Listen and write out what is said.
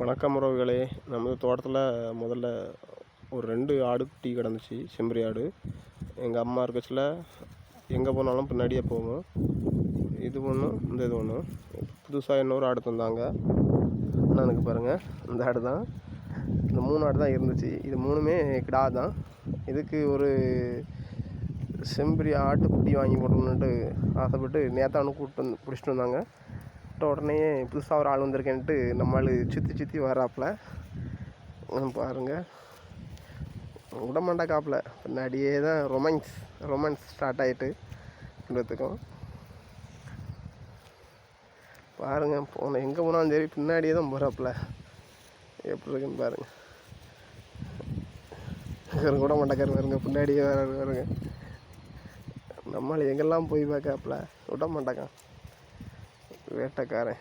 வணக்கம் உறவுகளே. நம்ம தோட்டத்தில் முதல்ல ஒரு ரெண்டு ஆடு குட்டி கிடந்துச்சு செம்பரி ஆடு. எங்கள் அம்மா இருக்கச்சில் எங்கே போனாலும் பின்னாடியே போகும். இது ஒன்று இந்த இது ஒன்று புதுசாக இன்னொரு ஆடு தந்தாங்க. எனக்கு பாருங்கள் இந்த ஆடு தான். இந்த மூணு ஆடு தான் இருந்துச்சு. இது மூணுமே கிடா தான். இதுக்கு ஒரு செம்பரி ஆட்டுக்குட்டி வாங்கி போடணுன்ட்டு ஆசைப்பட்டு நேத்தானு கூப்பிட்டு வந்து பிடிச்சிட்டு வந்தாங்க. விட்ட உடனே புதுசாக ஒரு ஆள் வந்திருக்கேன்ட்டு நம்மளால் சுற்றி சுற்றி வராப்புல. பாருங்க. விட காப்பில். பின்னாடியே தான் ரொமான்ஸ் ரொமான்ஸ் ஸ்டார்ட் ஆகிட்டு ரெண்டுத்துக்கும் பாருங்க போன எங்கே போனாலும் சரி பின்னாடியே தான் போகிறாப்புல எப்படி இருக்குன்னு பாருங்கள் இவரு விட மாட்டாக்காரு பாருங்க பின்னாடியே வராரு பாருங்க. நம்மளை எங்கெல்லாம் போய் பார்க்காப்புல விட மாட்டாக்கான் Mira esta cara.